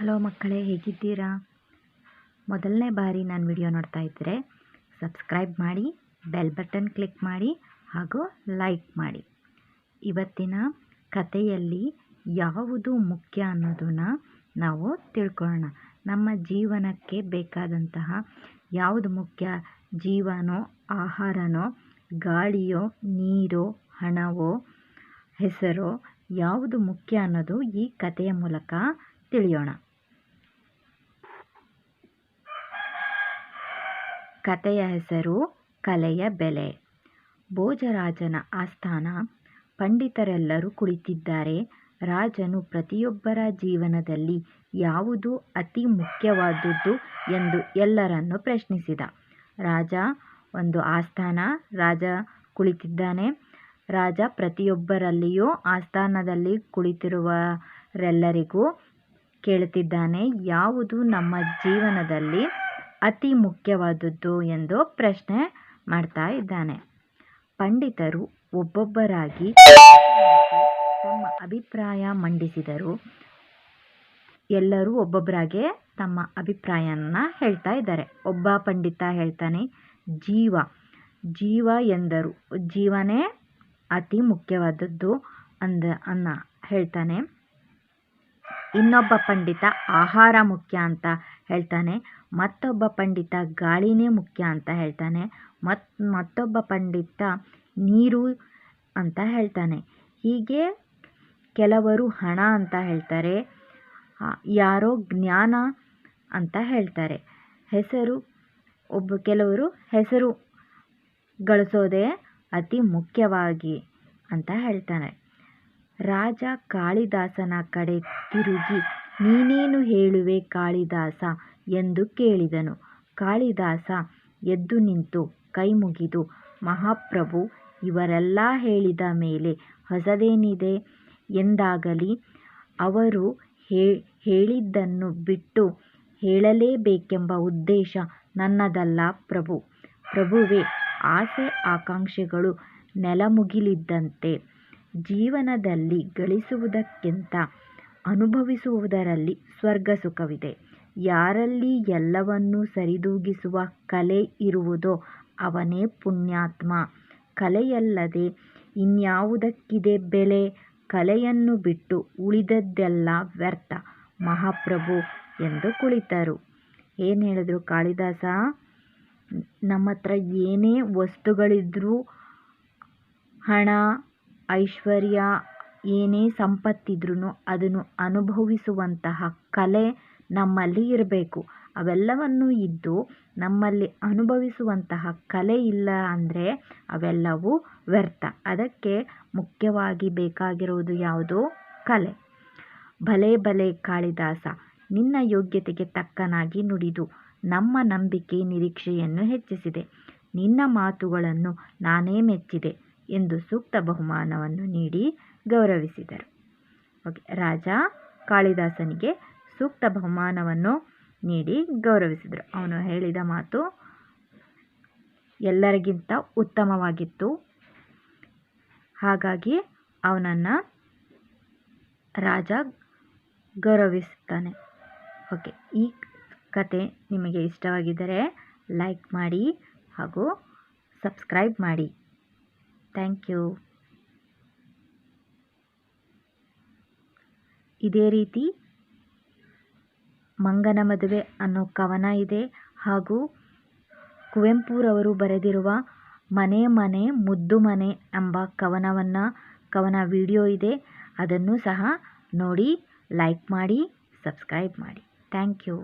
Hello ಮಕ್ಕಳೇ, ಹೇಗಿದ್ದೀರಾ? ಮೊದಲನೇ ಬಾರಿ ನಾನು ವಿಡಿಯೋ ನೋಡ್ತಾ ಇದ್ದರೆ ಸಬ್ಸ್ಕ್ರೈಬ್ ಮಾಡಿ, ಬೆಲ್ ಬಟನ್ ಕ್ಲಿಕ್ ಮಾಡಿ ಹಾಗೂ ಲೈಕ್ ಮಾಡಿ. ಇವತ್ತಿನ ಕಥೆಯಲ್ಲಿ ಯಾವುದು ಮುಖ್ಯ ಅನ್ನೋದನ್ನು ನಾವು ತಿಳ್ಕೊಳ್ಳೋಣ. ನಮ್ಮ ಜೀವನಕ್ಕೆ ಬೇಕಾದಂತಹ ಯಾವುದು ಮುಖ್ಯ? ಜೀವನೋ, ಆಹಾರನೋ, ಗಾಳಿಯೋ, ನೀರೋ, ಹಣವೋ, ಹೆಸರೋ, ಯಾವುದು ಮುಖ್ಯ ಅನ್ನೋದು ಈ ಕಥೆಯ ಮೂಲಕ ತಿಳಿಯೋಣ. ಕಥೆಯ ಹೆಸರು ಕಲೆಯ ಬೆಲೆ. ಭೋಜರಾಜನ ಆಸ್ಥಾನ. ಪಂಡಿತರೆಲ್ಲರೂ ಕುಳಿತಿದ್ದಾರೆ. ರಾಜನು ಪ್ರತಿಯೊಬ್ಬರ ಜೀವನದಲ್ಲಿ ಯಾವುದು ಅತಿ ಮುಖ್ಯವಾದುದು ಎಂದು ಎಲ್ಲರನ್ನು ಪ್ರಶ್ನಿಸಿದ. ರಾಜ, ಒಂದು ಆಸ್ಥಾನ. ರಾಜ ಕುಳಿತಿದ್ದಾನೆ. ರಾಜ ಪ್ರತಿಯೊಬ್ಬರಲ್ಲಿಯೂ ಆಸ್ಥಾನದಲ್ಲಿ ಕುಳಿತಿರುವರೆಲ್ಲರಿಗೂ ಕೇಳುತ್ತಿದ್ದಾನೆ. ಯಾವುದು ನಮ್ಮ ಜೀವನದಲ್ಲಿ ಅತಿ ಮುಖ್ಯವಾದದ್ದು ಎಂದು ಪ್ರಶ್ನೆ ಮಾಡ್ತಾ ಇದ್ದಾನೆ. ಪಂಡಿತರು ಒಬ್ಬೊಬ್ಬರಾಗಿ ತಮ್ಮ ಅಭಿಪ್ರಾಯ ಮಂಡಿಸಿದರು. ಎಲ್ಲರೂ ಒಬ್ಬೊಬ್ಬರಾಗೆ ತಮ್ಮ ಅಭಿಪ್ರಾಯನ ಹೇಳ್ತಾ ಇದ್ದಾರೆ. ಒಬ್ಬ ಪಂಡಿತ ಹೇಳ್ತಾನೆ, ಜೀವ ಜೀವ ಎಂದರು. ಜೀವನೇ ಅತಿ ಮುಖ್ಯವಾದದ್ದು ಅಂದ, ಅನ್ನ ಹೇಳ್ತಾನೆ. ಇನ್ನೊಬ್ಬ ಪಂಡಿತ, ಆಹಾರ ಮುಖ್ಯ ಅಂತ ಹೇಳ್ತಾನೆ, ಮತ್ತೊಬ್ಬ ಪಂಡಿತ ಗಾಳಿನೇ ಮುಖ್ಯ ಅಂತ ಹೇಳ್ತಾನೆ. ಮತ್, ಮತ್ತೊಬ್ಬ ಪಂಡಿತ ನೀರು ಅಂತ ಹೇಳ್ತಾನೆ. ಹೀಗೆ ಕೆಲವರು ಹಣ ಅಂತ ಹೇಳ್ತಾರೆ. ಯಾರೋ ಜ್ಞಾನ ಅಂತ ಹೇಳ್ತಾರೆ. ಹೆಸರು, ಒಬ್ಬ, ಕೆಲವರು ಹೆಸರು ಗಳಿಸೋದೇ ಅತಿ ಮುಖ್ಯವಾಗಿ ಅಂತ ಹೇಳ್ತಾನೆ. ರಾಜ ಕಾಳಿದಾಸನ ಕಡೆ ತಿರುಗಿ ನೀನೇನು ಹೇಳುವೆ ಕಾಳಿದಾಸ ಎಂದು ಕೇಳಿದನು. ಕಾಳಿದಾಸ ಎದ್ದು ನಿಂತು ಕೈ ಮುಗಿದು, ಮಹಾಪ್ರಭು, ಇವರೆಲ್ಲ ಹೇಳಿದ ಮೇಲೆ ಹೊಸದೇನಿದೆ? ಎಂದಾಗಲಿ, ಅವರು ಹೇಳಿದ್ದನ್ನು ಬಿಟ್ಟು ಹೇಳಲೇಬೇಕೆಂಬ ಉದ್ದೇಶ ನನ್ನದಲ್ಲ ಪ್ರಭು. ಪ್ರಭುವೇ, ಆಸೆ ಆಕಾಂಕ್ಷೆಗಳು ನೆಲಮುಗಿಲಿದ್ದಂತೆ ಜೀವನದಲ್ಲಿ ಗಳಿಸುವುದಕ್ಕಿಂತ ಅನುಭವಿಸುವುದರಲ್ಲಿ ಸ್ವರ್ಗ ಸುಖವಿದೆ. ಯಾರಲ್ಲಿ ಎಲ್ಲವನ್ನೂ ಸರಿದೂಗಿಸುವ ಕಲೆ ಇರುವುದೋ ಅವನೇ ಪುಣ್ಯಾತ್ಮ. ಕಲೆಯಲ್ಲದೆ ಇನ್ಯಾವುದಕ್ಕಿದೆ ಬೆಲೆ? ಕಲೆಯನ್ನು ಬಿಟ್ಟು ಉಳಿದದ್ದೆಲ್ಲ ವ್ಯರ್ಥ, ಮಹಾಪ್ರಭು ಎಂದು ಕುಳಿತರು. ಏನು ಹೇಳಿದ್ರು ಕಾಳಿದಾಸ? ನಮ್ಮ ಹತ್ರ ಏನೇ ವಸ್ತುಗಳಿದ್ರೂ ಹಣ, ಐಶ್ವರ್ಯ ಏನೇ ಸಂಪತ್ತಿದ್ರೂ ಅದನ್ನು ಅನುಭವಿಸುವಂತಹ ಕಲೆ ನಮ್ಮಲ್ಲಿ ಇರಬೇಕು. ಅವೆಲ್ಲವನ್ನೂ ಇದ್ದು ನಮ್ಮಲ್ಲಿ ಅನುಭವಿಸುವಂತಹ ಕಲೆ ಇಲ್ಲ ಅಂದರೆ ಅವೆಲ್ಲವೂ ವ್ಯರ್ಥ. ಅದಕ್ಕೆ ಮುಖ್ಯವಾಗಿ ಬೇಕಾಗಿರುವುದು ಯಾವುದು? ಕಲೆ. ಭಲೇ ಭಲೆ ಕಾಳಿದಾಸ, ನಿನ್ನ ಯೋಗ್ಯತೆಗೆ ತಕ್ಕನಾಗಿ ನುಡಿದು ನಮ್ಮ ನಂಬಿಕೆ ನಿರೀಕ್ಷೆಯನ್ನು ಹೆಚ್ಚಿಸಿದೆ. ನಿನ್ನ ಮಾತುಗಳನ್ನು ನಾನೇ ಮೆಚ್ಚಿದೆ. ಎಂದು ಸೂಕ್ತ ಬಹುಮಾನವನ್ನು ನೀಡಿ ಗೌರವಿಸಿದರು. ಓಕೆ, ರಾಜ ಕಾಳಿದಾಸನಿಗೆ ಸೂಕ್ತ ಬಹುಮಾನವನ್ನು ನೀಡಿ ಗೌರವಿಸಿದರು. ಅವನು ಹೇಳಿದ ಮಾತು ಎಲ್ಲರಿಗಿಂತ ಉತ್ತಮವಾಗಿತ್ತು. ಹಾಗಾಗಿ ಅವನನ್ನು ರಾಜ ಗೌರವಿಸುತ್ತಾನೆ. ಓಕೆ, ಈ ಕತೆ ನಿಮಗೆ ಇಷ್ಟವಾಗಿದ್ದರೆ ಲೈಕ್ ಮಾಡಿ ಹಾಗೂ ಸಬ್ಸ್ಕ್ರೈಬ್ ಮಾಡಿ. ಥ್ಯಾಂಕ್ ಯು ಇದೇ ರೀತಿ ಮಂಗನ ಮದುವೆ ಅನ್ನೋ ಕವನ ಇದೆ ಹಾಗೂ ಕುವೆಂಪುರವರು ಬರೆದಿರುವ ಮನೆ ಮನೆ ಮುದ್ದು ಮನೆ ಎಂಬ ಕವನವನ್ನು, ಕವನ ವಿಡಿಯೋ ಇದೆ. ಅದನ್ನು ಸಹ ನೋಡಿ, ಲೈಕ್ ಮಾಡಿ, ಸಬ್ಸ್ಕ್ರೈಬ್ ಮಾಡಿ. Thank you